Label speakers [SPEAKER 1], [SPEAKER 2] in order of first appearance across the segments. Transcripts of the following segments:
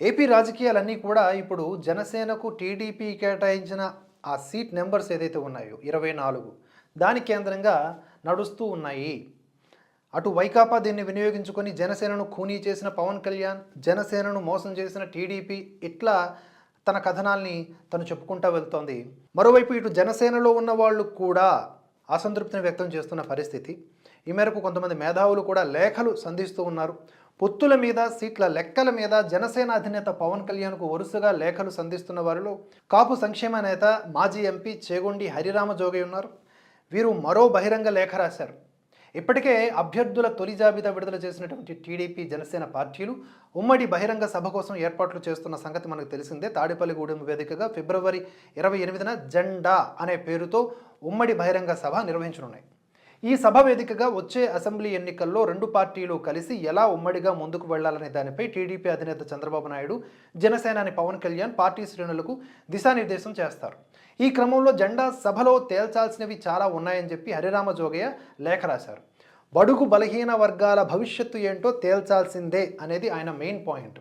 [SPEAKER 1] AP రాజకీయాలన్నీ కూడా ఇప్పుడు జనసేనకు టీడీపీ కేటాయించిన ఆ సీట్ నెంబర్స్ ఏదైతే ఉన్నాయో ఇరవై నాలుగు దాని కేంద్రంగా నడుస్తూ ఉన్నాయి. అటు వైకాపా దీన్ని వినియోగించుకొని జనసేనను ఖూనీ చేసిన పవన్ కళ్యాణ్ జనసేనను మోసం చేసిన టీడీపీ ఇట్లా తన కథనాల్ని తను చెప్పుకుంటా వెళ్తోంది. మరోవైపు ఇటు జనసేనలో ఉన్న వాళ్ళు కూడా అసంతృప్తిని వ్యక్తం చేస్తున్న పరిస్థితి. ఈ మేరకు కొంతమంది మేధావులు కూడా లేఖలు సంధిస్తూ ఉన్నారు. పొత్తుల మీద సీట్ల లెక్కల మీద జనసేన అధినేత పవన్ కళ్యాణ్కు వరుసగా లేఖలు సంధిస్తున్న వారిలో కాపు సంక్షేమ నేత మాజీ ఎంపీ చేగొండి హరిరామ జోగయ్య ఉన్నారు. వీరు మరో బహిరంగ లేఖ రాశారు. ఇప్పటికే అభ్యర్థుల తొలి జాబితా విడుదల చేసినటువంటి టీడీపీ జనసేన పార్టీలు ఉమ్మడి బహిరంగ సభ కోసం ఏర్పాట్లు చేస్తున్న సంగతి మనకు తెలిసిందే. తాడేపల్లిగూడెం వేదికగా ఫిబ్రవరి ఇరవై ఎనిమిదిన జెండా అనే పేరుతో ఉమ్మడి బహిరంగ సభ నిర్వహించనున్నాయి. ఈ సభ వేదికగా వచ్చే అసెంబ్లీ ఎన్నికల్లో రెండు పార్టీలు కలిసి ఎలా ఉమ్మడిగా ముందుకు వెళ్ళాలనే దానిపై టీడీపీ అధినేత చంద్రబాబు నాయుడు జనసేనాని పవన్ కళ్యాణ్ పార్టీ శ్రేణులకు దిశానిర్దేశం చేస్తారు. ఈ క్రమంలో జెండా సభలో తేల్చాల్సినవి చాలా ఉన్నాయని చెప్పి హరిరామ జోగయ్య లేఖ రాశారు. బడుగు బలహీన వర్గాల భవిష్యత్తు ఏంటో తేల్చాల్సిందే అనేది ఆయన మెయిన్ పాయింట్.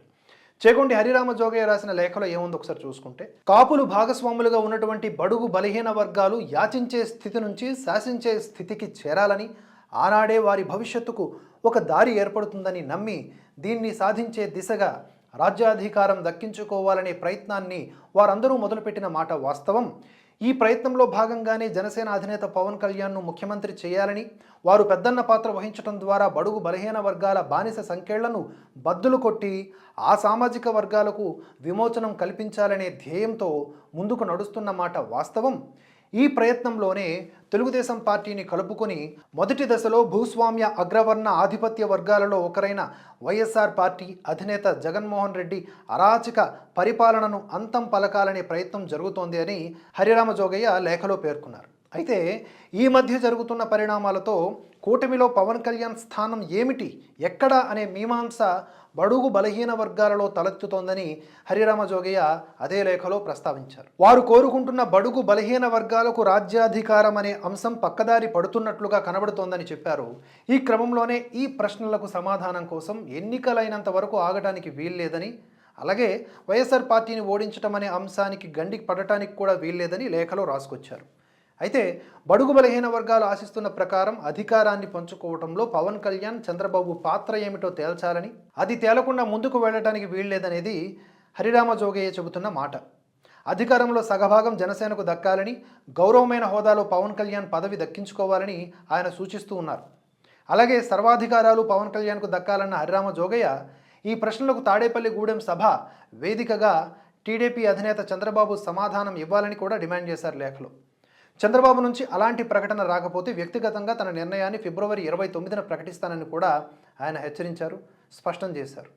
[SPEAKER 1] చేకొండి హరిరామ జోగయ్య రాసిన లేఖలో ఏముంది ఒకసారి చూసుకుంటే కాపులు భాగస్వాములుగా ఉన్నటువంటి బడుగు బలహీన వర్గాలు యాచించే స్థితి నుంచి శాసించే స్థితికి చేరాలని ఆనాడే వారి భవిష్యత్తుకు ఒక దారి ఏర్పడుతుందని నమ్మి దీన్ని సాధించే దిశగా రాజ్యాధికారం దక్కించుకోవాలనే ప్రయత్నాన్ని వారందరూ మొదలుపెట్టిన మాట వాస్తవం. ఈ ప్రయత్నంలో భాగంగానే జనసేన అధినేత పవన్ కళ్యాణ్ను ముఖ్యమంత్రి చేయాలని వారు పెద్దన్న పాత్ర వహించడం ద్వారా బడుగు బలహీన వర్గాల బానిస సంఖ్యలను బద్దులు కొట్టి ఆ సామాజిక వర్గాలకు విమోచనం కల్పించాలనే ధ్యేయంతో ముందుకు నడుస్తున్న మాట వాస్తవం. ఈ ప్రయత్నంలోనే తెలుగుదేశం పార్టీని కలుపుకొని మొదటి దశలో భూస్వామ్య అగ్రవర్ణ ఆధిపత్య వర్గాలలో ఒకరైన వైఎస్ఆర్ పార్టీ అధినేత జగన్మోహన్ రెడ్డి అరాచక పరిపాలనను అంతం పలకాలనే ప్రయత్నం జరుగుతోంది అని హరిరామ జోగయ్య లేఖలో పేర్కొన్నారు. అయితే ఈ మధ్య జరుగుతున్న పరిణామాలతో కూటమిలో పవన్ కళ్యాణ్ స్థానం ఏమిటి? ఎక్కడ? అనే మీమాంస బడుగు బలహీన వర్గాలలో తలెత్తుతోందని హరిరామ జోగయ్య అదే లేఖలో ప్రస్తావించారు. వారు కోరుకుంటున్న బడుగు బలహీన వర్గాలకు రాజ్యాధికారం అనే అంశం పక్కదారి పడుతున్నట్లుగా కనబడుతోందని చెప్పారు. ఈ క్రమంలోనే ఈ ప్రశ్నలకు సమాధానం కోసం ఎన్నికలైనంత వరకు ఆగటానికి వీల్లేదని అలాగే వైఎస్ఆర్ పార్టీని ఓడించటం అనే అంశానికి గండికి పడటానికి కూడా వీల్లేదని లేఖలో రాసుకొచ్చారు. అయితే బడుగు బలహీన వర్గాలు ఆశిస్తున్న ప్రకారం అధికారాన్ని పంచుకోవడంలో పవన్ కళ్యాణ్ చంద్రబాబు పాత్ర ఏమిటో తేల్చాలని అది తేలకుండా ముందుకు వెళ్ళడానికి వీల్లేదనేది హరిరామ జోగయ్య చెబుతున్న మాట. అధికారంలో సగభాగం జనసేనకు దక్కాలని గౌరవమైన హోదాలో పవన్ కళ్యాణ్ పదవి దక్కించుకోవాలని ఆయన సూచిస్తూ ఉన్నారు. అలాగే సర్వాధికారాలు పవన్ కళ్యాణ్కు దక్కాలన్న హరిరామ జోగయ్య ఈ ప్రశ్నలకు తాడేపల్లి గూడెం సభ వేదికగా టీడీపీ అధినేత చంద్రబాబు సమాధానం ఇవ్వాలని కూడా డిమాండ్ చేశారు లేఖలో. చంద్రబాబు నుంచి అలాంటి ప్రకటన రాకపోతే వ్యక్తిగతంగా తన నిర్ణయాన్ని ఫిబ్రవరి ఇరవై తొమ్మిదిన ప్రకటిస్తానని కూడా ఆయన హెచ్చరించారు స్పష్టం చేశారు.